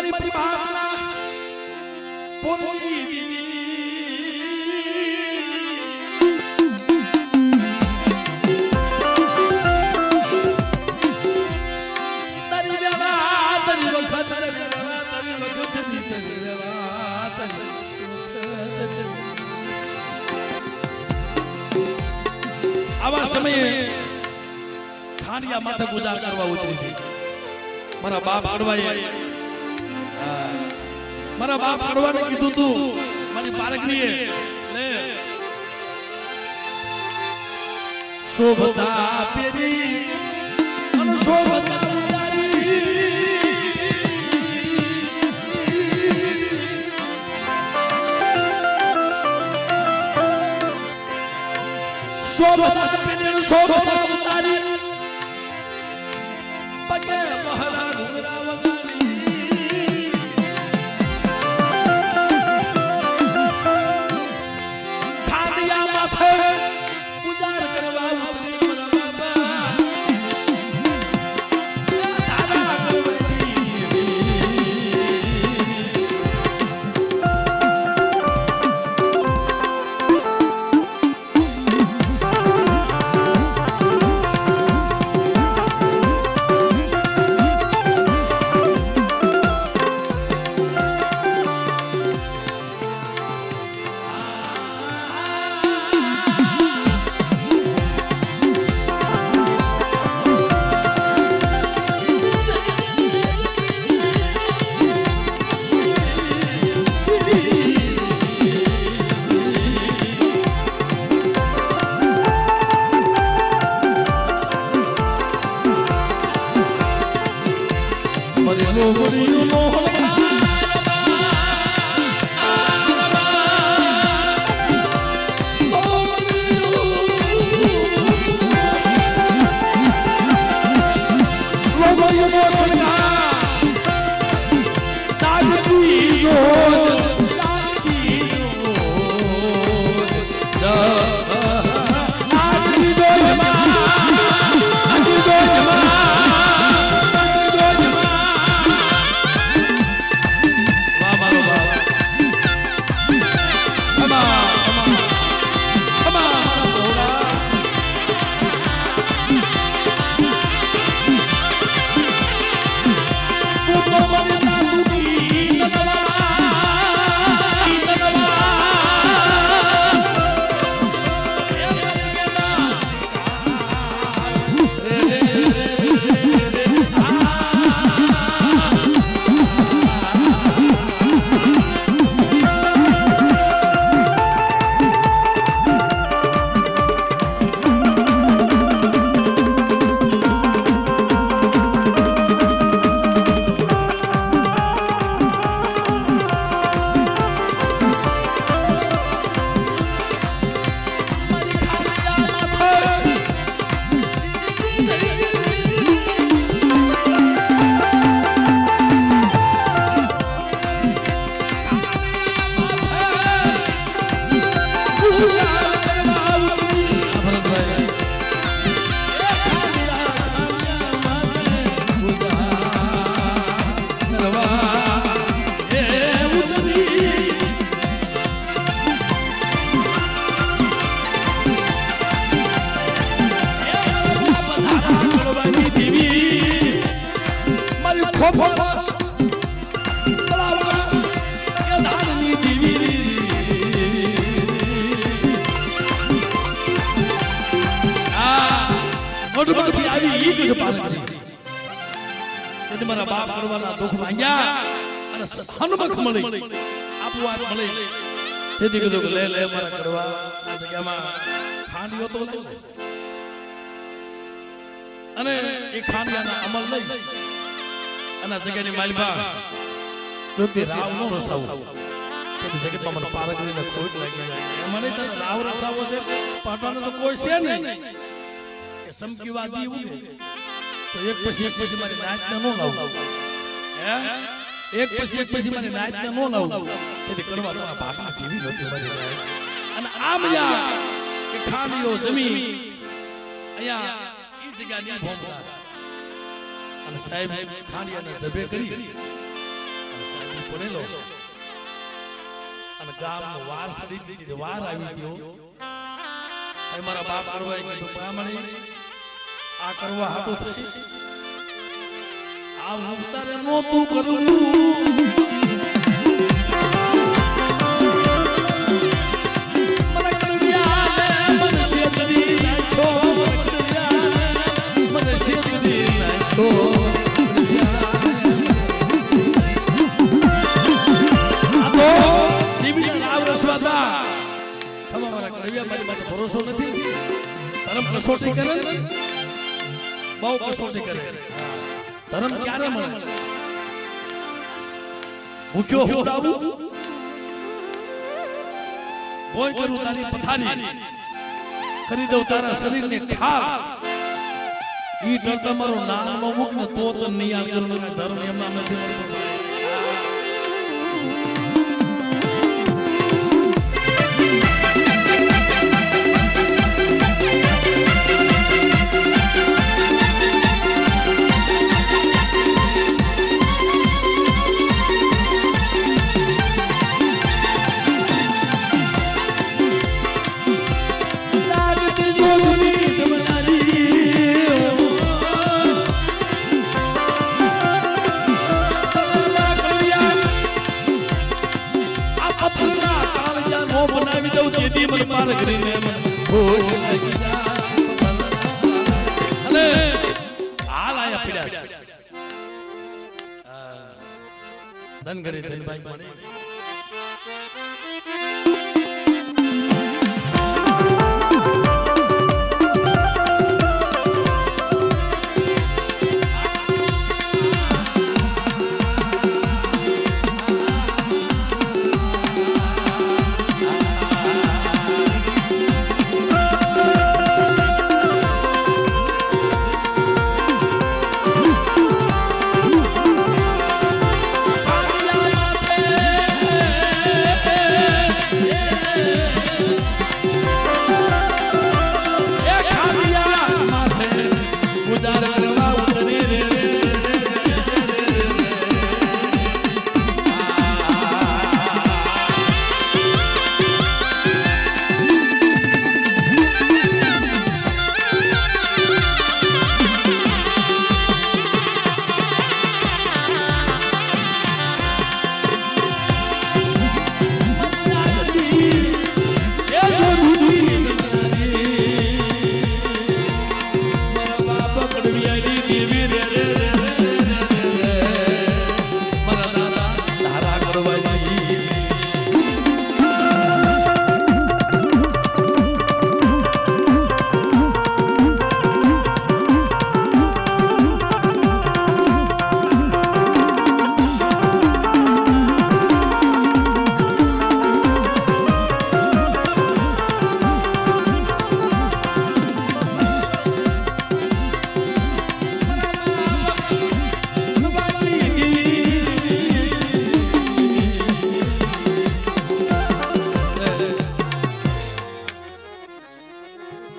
મારી વખત આવા સમયે ખાનિયા માથે ગુજાર કરવા ઉતરી મારા બાપ અડવાએ આ, મારા બાપ અડવાને કીધું તું. મારી પારકરીએ લે. શોભતા પેરી અને શોભતા શોભતા પેરી શોભતા ઉતારી પગે ઘૂંઘરા વગાડી આવી ઈ દુઃખ પાલન કરી તેથી મારા બાપ કરવાના દુઃખ અને સ- મળી આપોઆપ મળી તેથી કીધું કે લે. મારા કરવા આ તો અને એ ખાંડિયાના અમલ લઈ અને આ જગ્યાની માલભા તે રાવ નો રસાવો તેથી જગતમાં મને પારગરીને ખોટ લાગી જાય મને તો રાવ રસાવો છે પાટવાનો તો કોઈ છે નહીં એ સમકીવાદી ઉગે તો એક પછી એક પછી મારી નાચને નો લાવું હે એક પછી એક પછી મારી નાચને નો લાવું તેથી કરવા તો આ ભાગમાં કેવી હતી મારી અને આમ યા કે ખામીઓ જમી અહીંયા ઈ જગ્યાની ભોમકા અને સાહેબ ખાંડિયાને જભે કરી અને સાહેબ પડેલો. અને ગામનો વાર સડી દીધી વાર આવી ગયો. એ મારા બાપ કરવાય કીધું, બ્રાહ્મણે, આ કરવા હાટો થઈ આ અવતારે નહોતું કરવું ભરોસો નથી ધર્મ કસોટી કરે? બહુ કસોટી કરે. ધર્મ ક્યારે મળે? ભૂખ્યો હું દાવું? કોઈ કરું તારી પથારી. કરી દઉં તારા શરીરને ખાર ઈ ડર તમારો નામનો મૂક ને તો તો નહીં આગળ ધર્મ એમના નથી મળતો. મને પાર કરીને ભોગ લાગી જાય. અને હાલ આયા. આ ધનગરી ધનભાઈ મને